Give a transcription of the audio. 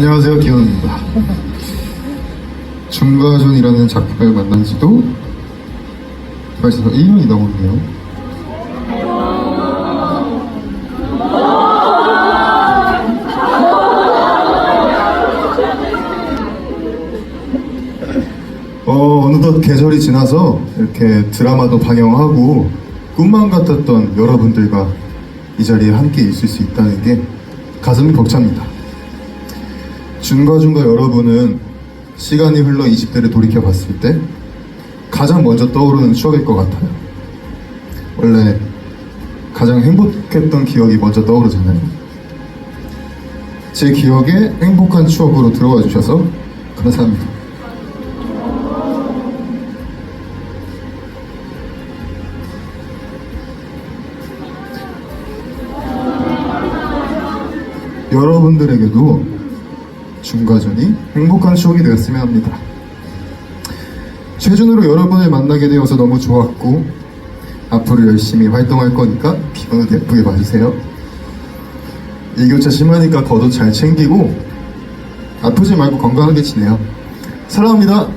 안녕하세요, 기현입니다. 중가전이라는 작품을 만난 지도 벌써 1년이 넘었네요. 어, 어느덧 계절이 지나서 이렇게 드라마도 방영하고 꿈만 같았던 여러분들과 이 자리에 함께 있을 수 있다는 게 가슴이 벅찹니다. 중과중과 여러분은 시간이 흘러 20대를 돌이켜 봤을 때 가장 먼저 떠오르는 추억일 것 같아요. 원래 가장 행복했던 기억이 먼저 떠오르잖아요. 제 기억에 행복한 추억으로 들어와 주셔서 감사합니다. 여러분들에게도 중과전이 행복한 추억이 되었으면 합니다. 최준으로 여러분을 만나게 되어서 너무 좋았고 앞으로 열심히 활동할 거니까 비번도 예쁘게 봐주세요. 일교차 심하니까 겉옷 잘 챙기고 아프지 말고 건강하게 지내요. 사랑합니다.